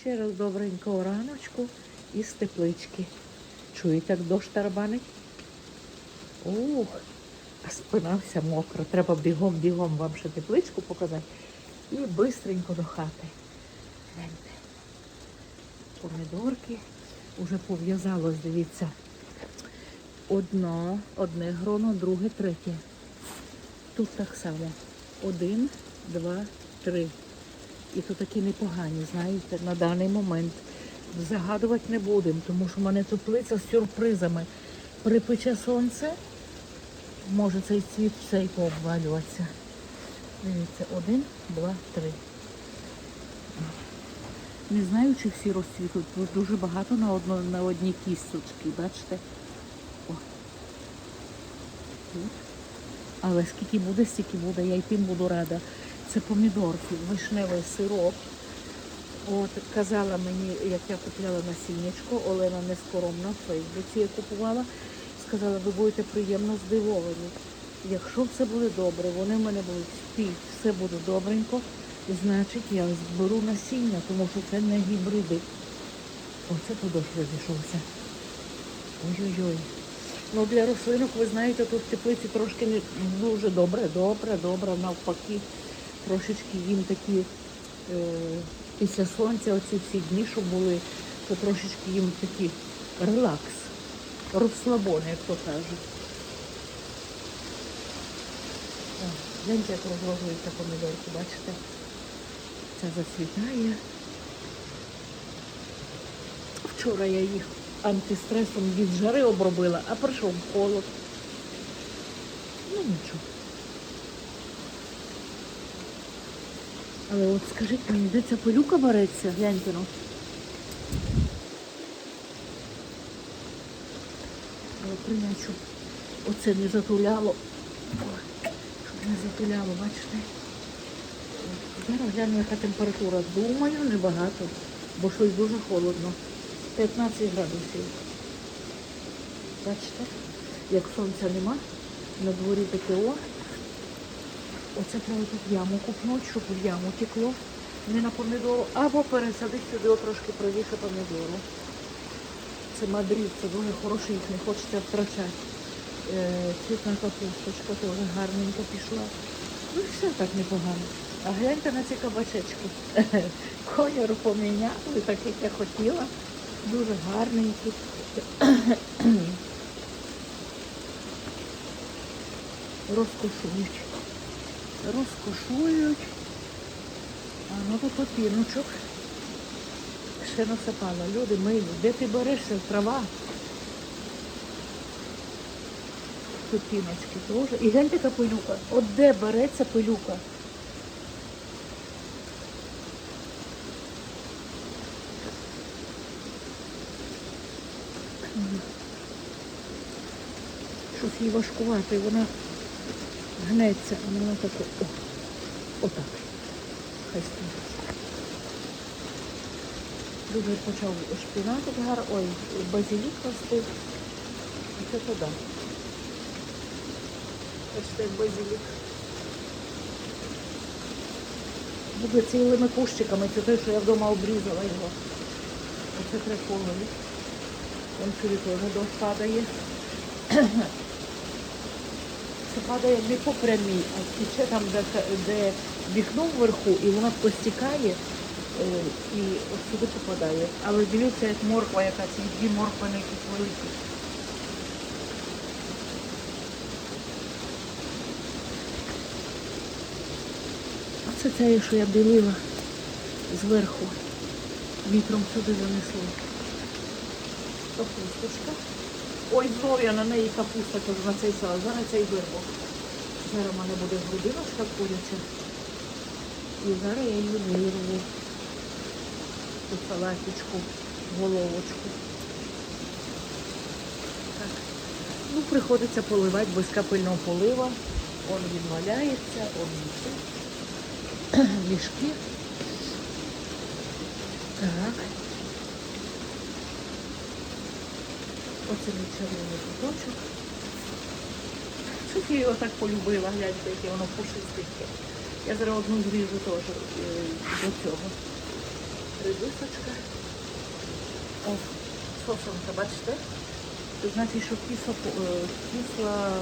Ще раз добренького раночку із теплички. Чуєте, як дощ тарабанить? Ух, а спина вся мокра. Треба бігом-бігом вам ще тепличку показати. І бистренько до хати. Гляньте. Помідорки уже пов'язалось, дивіться. Одно, одне гроно, друге, третє. Тут так само. Один, два, три. І то такі непогані, знаєте, на даний момент. Загадувати не будемо, тому що в мене теплиця з сюрпризами. Припече сонце, може цей цвіт все й пообвалюватися. Дивіться, один, два, три. Не знаю, чи всі розцвітуть. Тут дуже багато на, одно, на одній кісточці, бачите? О. Але скільки буде, стільки буде, я й тим буду рада. Це помідорки, вишневий сироп. От казала мені, як я купляла насіннячко, Олена нескоромна в Фейсбуці я купувала. Сказала, ви будете приємно здивовані. Якщо все буде добре, вони в мене будуть спіть, все буде добренько, значить я зберу насіння, тому що це не гібриди. Оце подощ розійшовся. Ой-ой-ой. Ну для рослинок, ви знаєте, тут в теплиці трошки не дуже добре, добре, добре, навпаки. Трошечки їм такі е, після сонця, оці всі дні, що були, то трошечки їм такий релакс, розслабони, як то кажуть. Гляньте, як розложується помідорки, бачите? Це зацвітає. Вчора я їх антистресом від жари обробила, а прийшов холод. Ну нічого. Але от скажіть мені, де ця пилюка береться? Гляньте ну. Але принячу. Оце не затуляло. Щоб не затуляло, бачите? Зараз гляну, яка температура. Думаю, небагато, бо щось дуже холодно. 15 градусів. Бачите? Як сонця нема, на дворі таке о. Оце треба тут яму купнути, щоб в яму текло, не на помідору, або пересадити сюди трошки правіше помідору. Це мадрид, це дуже хороший, їх не хочеться втрачати. Е, цвітна капусточка теж гарненько пішла. Ну і все так непогано. А гляньте на ці кабачечки. Кольор поміняли, так як я хотіла. Дуже гарненькі. Розкошують. Розкошують. А ну попіночок. Ще насипала. Люди милі. Де ти берешся? Трава. Пепіночки теж. І гляньте, яка пилюка. От де береться пилюка? Щось їй важкувати, вона гнеться, а вона так о, отак. Хай стоїть. Дуже почав шпінатик гар, ой, базилік рости. І це туди. Бачите, базилік. Буде цілими кущиками, це те, що я вдома обрізала його. Оце. Вон сюди теж дощ падає. Падає не по прямій, а тече там, де, де вікно вверху, і воно постікає е, і от сюди попадає. Але дивіться, як морква, яка ці дві моркви не якісь великі. А це те, що я білила зверху. Вітром сюди занесло. Капусточка. Ой, знов на неї капуста, кажу, на цей салат. Зараз цей вирву. Зараз в мене буде грудиночка куряча. І зараз я її вирву. Цю салатичку, головочку. Так. Ну, приходиться поливати без капельного полива. Он відваляється, он. Мішки. Так. Оце мій червоний куточок. Щось я його так полюбила, гляньте, яке воно пушистеньке. Я зараз одну зріжу теж е, до цього. Редисочка. О, сосонка, бачите? Це значить, що кисло, е, кисла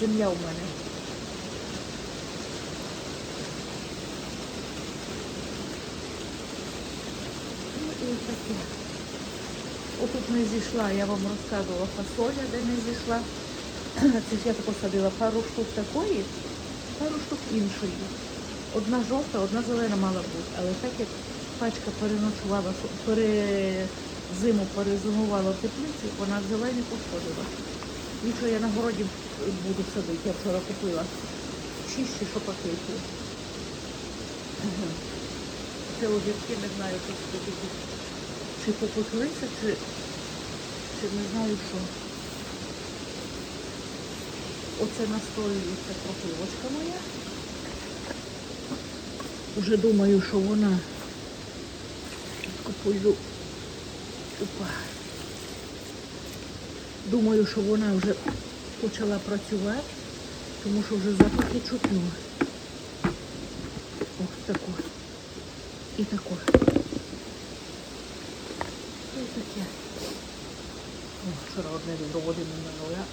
земля у мене. Ну і таке. Отут не зійшла, я вам розказувала фасоля, де не зійшла. Це ж я тако садила пару штук такої, пару штук іншої. Одна жовта, одна зелена мала бути. Але так як пачка переночувала, пере... зиму перезимувала в теплиці, вона зелені пошкодила. Нічого я на городі буду садити, я вчора купила. Шість що пакетів. Це огірки, не знаю, тут такі, чи попеклися, чи, чи не знаю що. Оце настоюється кропивочка моя. Уже думаю, що вона купую. Опа. Думаю, що вона вже почала працювати, тому що вже запахи чутно. Ось таку. І таку. Таке. Вчора одне відро води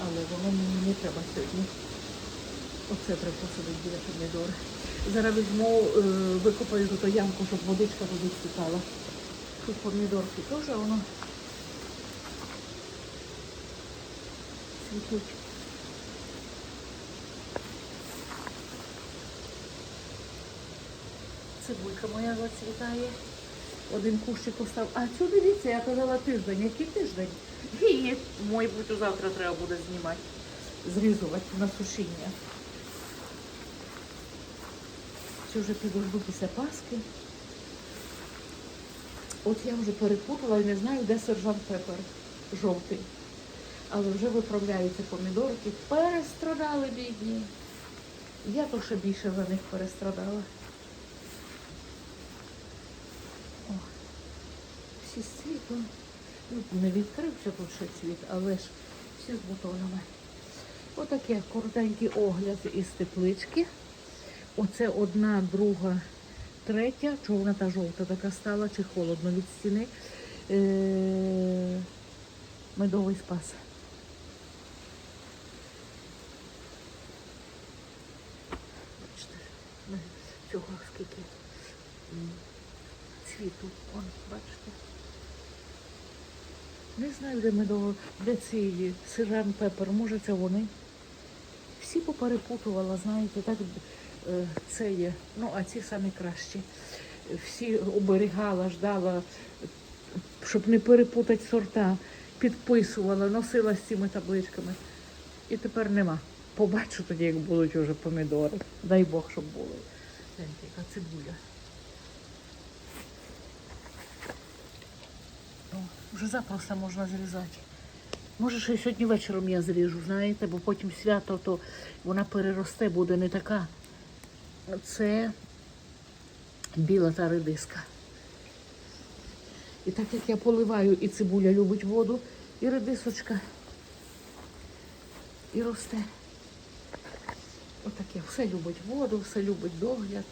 але воно мені не треба сьогодні. Оце треба посадити біля помідори. Зараз візьму, е, викопаю тут ямку, щоб водичка туди стікала. Тут помідорки теж воно цвітуть. Цибулька моя зацвітає. Один кущик постав. А цю дивіться, я казала тиждень. Який тиждень? Ні, мабуть, завтра треба буде знімати. Зрізувати на сушіння. Це вже підожду після Пасхи. От я вже перепутала і не знаю, де сержант Пепер жовтий. Але вже виправляються помідорки. Перестрадали бідні. Я то ще більше за них перестрадала. Всі з цвітом. Ну, не відкрився тут ще цвіт, але ж всі з бутонами. Отаке коротенький огляд із теплички. Оце одна, друга, третя. Чого вона та жовта така стала, чи холодно від стіни. Е- медовий спас. Бачите, цього скільки м, цвіту. Он, бачите. Не знаю, де медово, де ці сержант Пепер, може це вони. Всі поперепутувала, знаєте, так е, це є. Ну, а ці самі кращі. Всі оберігала, ждала, щоб не перепутати сорта, підписувала, носила з цими табличками. І тепер нема. Побачу тоді, як будуть уже помідори. Дай Бог, щоб були. Гляньте, яка цибуля. Вже запросто можна зрізати. Може, ще сьогодні вечором я зріжу, знаєте, бо потім свято, то вона переросте, буде не така. Це біла та редиска. І так як я поливаю, і цибуля любить воду, і редисочка, і росте. Отаке, все любить воду, все любить догляд.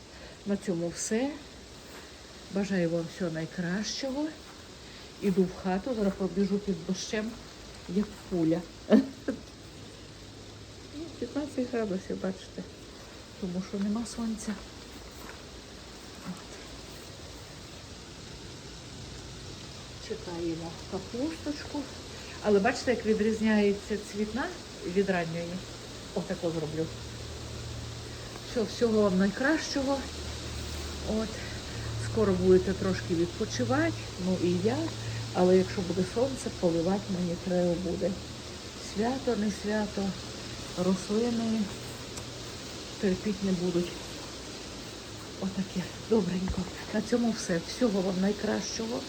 На цьому все. Бажаю вам всього найкращого. Іду в хату, зараз пробіжу під дощем, як пуля. Ну, 15 градусів, бачите, тому що нема сонця. Чекаємо капусточку. Але бачите, як відрізняється цвітна від ранньої. Отако зроблю. Все, всього вам найкращого. От. Скоро будете трошки відпочивати, ну і я. Але якщо буде сонце, поливати мені треба буде. Свято, не свято, рослини терпіть не будуть. Отаке. Добренько. На цьому все. Всього вам найкращого,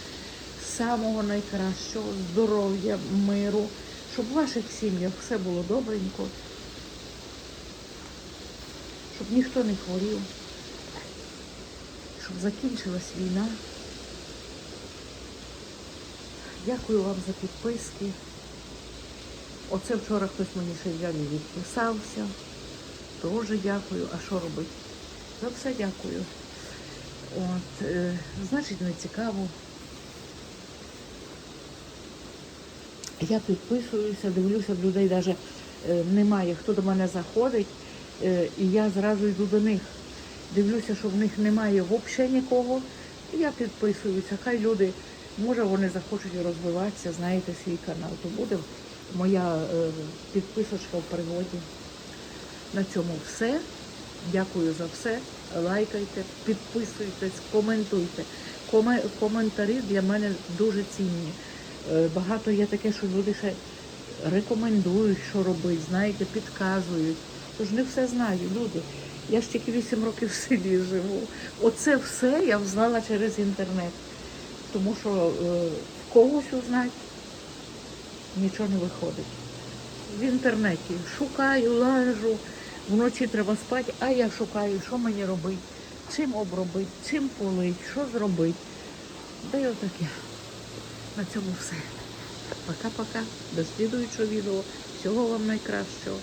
самого найкращого, здоров'я, миру, щоб в ваших сім'ях все було добренько, щоб ніхто не хворів, щоб закінчилась війна. Дякую вам за підписки. Оце вчора хтось мені ще взяв і відписався. Теж дякую. А що робити? За все дякую. От, е, значить, не цікаво. Я підписуюся, дивлюся, в людей навіть немає, хто до мене заходить, е, і я зразу йду до них. Дивлюся, що в них немає взагалі нікого. І я підписуюся. Хай люди, може, вони захочуть розвиватися, знаєте, свій канал. То буде моя е, підписочка в пригоді. На цьому все. Дякую за все. Лайкайте, підписуйтесь, коментуйте. Коме- коментарі для мене дуже цінні. Е, Багато є таке, що люди ще рекомендують, що робити, знаєте, підказують. Тож не все знаю, люди. Я ж тільки 8 років в селі живу. Оце все я взнала через інтернет. Тому що е, в когось узнати нічого не виходить. В інтернеті шукаю, лажу, вночі треба спати, а я шукаю, що мені робити, чим обробити, чим полить, що зробити. Да й отаке. На цьому все. Пока-пока. До слідуючого відео. Всього вам найкращого.